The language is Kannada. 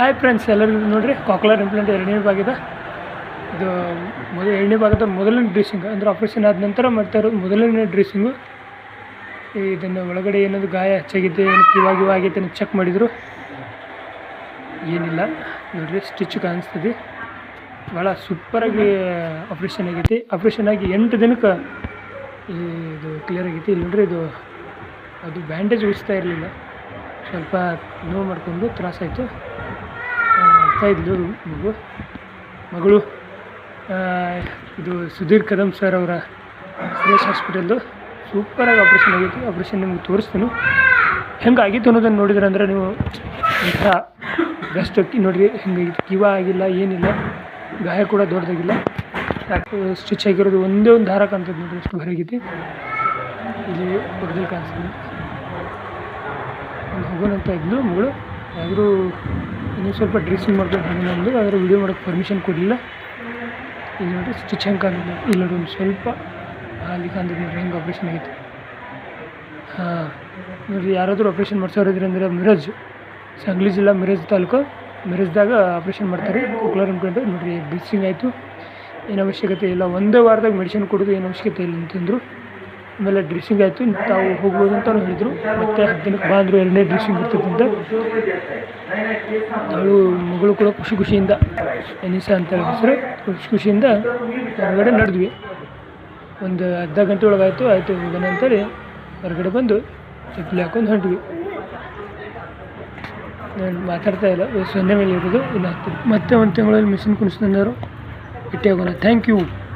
ಹಾಯ್ ಫ್ರೆಂಡ್ಸ್ ಎಲ್ಲರಿಗೂ ನೋಡಿರಿ ಕಾಕ್ಲರ್ ಇಂಪ್ಲಾಂಟ್ ಎರಡನೇ ಭಾಗದ ಇದು ಮೊದಲ ಎರಡನೇ ಭಾಗದ ಮೊದಲನೇ ಡ್ರೆಸ್ಸಿಂಗ್ ಅಂದರೆ ಆಪ್ರೇಷನ್ ಆದ ನಂತರ ಮಾಡ್ತಾ ಇರೋದು ಮೊದಲನೇ ಡ್ರೆಸ್ಸಿಂಗು ಇದನ್ನು ಒಳಗಡೆ ಏನದು ಗಾಯ ಹೆಚ್ಚಾಗಿದೆ, ಏನು ಇವಾಗ ಅಂತ ಚೆಕ್ ಮಾಡಿದರು. ಏನಿಲ್ಲ, ನೋಡಿರಿ ಸ್ಟಿಚ್ ಕಾಣಿಸ್ತದೆ. ಭಾಳ ಸೂಪರಾಗಿ ಆಪ್ರೇಷನ್ ಆಗೈತಿ. ಆಪ್ರೇಷನ್ ಆಗಿ ಎಂಟು ದಿನಕ್ಕೆ ಇದು ಕ್ಲಿಯರ್ ಆಗೈತಿ. ಇಲ್ಲಿ ನೋಡ್ರಿ, ಇದು, ಅದು ಬ್ಯಾಂಡೇಜ್ ಉಳಿಸ್ತಾ ಇರಲಿಲ್ಲ. ಸ್ವಲ್ಪ ನೋವು ಮಾಡಿಕೊಂಡು ತ್ರಾಸಾಯಿತು ಇದ್ಲು ಮಗು. ಮಗಳು ಇದು ಸುಧೀರ್ ಕದಮ್ ಸರ್ ಅವರ ಸುರೇಶ್ ಹಾಸ್ಪಿಟಲ್ದು ಸೂಪರಾಗಿ ಆಪ್ರೇಷನ್ ಆಗಿತ್ತು. ಆಪ್ರೇಷನ್ ನಿಮ್ಗೆ ತೋರಿಸ್ತೀನಿ. ಹೆಂಗೆ ಆಗಿತ್ತು ಅನ್ನೋದನ್ನು ನೋಡಿದ್ರೆ ಅಂದರೆ ನೀವು ಬೆಸ್ಟ್ ನೋಡಿರಿ. ಹೆಂಗಾಗಿತ್ತು ಕಿವ ಆಗಿಲ್ಲ, ಏನಿಲ್ಲ, ಗಾಯ ಕೂಡ ದೊಡ್ಡದಾಗಿಲ್ಲ. ಸ್ಟಿಚ್ ಆಗಿರೋದು ಒಂದೇ ಒಂದು ದಾರ ಕಾಣ್ತದೆ ನೋಡಿರಿ ಎಷ್ಟು ಹೊರಗೈತಿ ಇಲ್ಲಿ ಹೊರದಲ್ಲಿ ಕಾಣಿಸ್ತದೆ. ಒಂದು ಹೋಗೋಣಂತ ಇದ್ಲು ಮಗಳು. ಆದರೂ ಇನ್ನೂ ಸ್ವಲ್ಪ ಡ್ರೆಸ್ಸಿಂಗ್ ಮಾಡ್ಕೊಂಡು ಅಂದು ಆದರೆ ವಿಡಿಯೋ ಮಾಡೋಕ್ಕೆ ಪರ್ಮಿಷನ್ ಕೊಡಲಿಲ್ಲ. ಇಲ್ಲಿ ನೋಡಿ ಸ್ಟಿಚ್ ಹೆಂಗೆ ಕಾಣಿಲ್ಲ ಇಲ್ಲಿ ನೋಡಿ ಒಂದು ಸ್ವಲ್ಪ ಅಲ್ಲಿ ಕಾಣ್ತದೆ ನೋಡಿರಿ ಹೆಂಗೆ ಆಪ್ರೇಷನ್ ಆಗೈತೆ. ಹಾಂ, ನೋಡಿರಿ, ಯಾರಾದರೂ ಆಪ್ರೇಷನ್ ಮಾಡಿಸೋರಿದ್ರೆ ಅಂದರೆ ಮಿರಜ್, ಸಂಗ್ಲಿ ಜಿಲ್ಲಾ ಮಿರಜ್ ತಾಲೂಕು. ಮಿರಜ್ದಾಗ ಆಪ್ರೇಷನ್ ಮಾಡ್ತಾರೆ. ಕುಕ್ಲರ್ ಅಂದ್ಕೊಂಡು ನೋಡಿರಿ ಡ್ರೆಸ್ಸಿಂಗ್ ಆಯಿತು. ಏನು ಅವಶ್ಯಕತೆ ಇಲ್ಲ. ಒಂದೇ ವಾರದಾಗ ಮೆಡಿಸಿನ್ ಕೊಡೋದು ಏನು ಅವಶ್ಯಕತೆ ಇಲ್ಲ ಅಂತಂದರು. ಆಮೇಲೆ ಡ್ರೆಸ್ಸಿಂಗ್ ಆಯಿತು. ತಾವು ಹೋಗ್ಬೋದು ಅಂತ ಹೇಳಿದರು. ಮತ್ತೆ ಹತ್ತು ದಿನಕ್ಕೆ ಬಾ ಅಂದರು. ಎರಡನೇ ಡ್ರೆಸ್ಸಿಂಗ್ ಇರ್ತದಂತ ಅವಳು ಮಗಳು ಕೂಡ ಖುಷಿ ಖುಷಿಯಿಂದ, ಎನಿಸಾ ಅಂತ ಹೇಳಿದ್ರು ಖುಷಿ ಖುಷಿಯಿಂದ ಹೊರಗಡೆ ನಡೆದ್ವಿ. ಒಂದು ಅರ್ಧ ಗಂಟೆ ಒಳಗಾಯಿತು. ಆಯಿತು, ಹೋಗೋಣ ಅಂತೇಳಿ ಹೊರಗಡೆ ಬಂದು ಚಪ್ಪಲಿ ಹಾಕೊಂಡು ಹೊಂಟ್ವಿ ನಾನು ಮಾತಾಡ್ತಾ ಇಲ್ಲ. ಸೊನ್ನೆ ಮೇಲೆ ಇರೋದು. ಮತ್ತೆ ಒಂದು ತಿಂಗಳಲ್ಲಿ ಮಿಷಿನ್ ಕುಣಿಸ್ಕೊಂಡವರು ಇಟ್ಟೆ ಹೋಗೋಣ ಥ್ಯಾಂಕ್ ಯು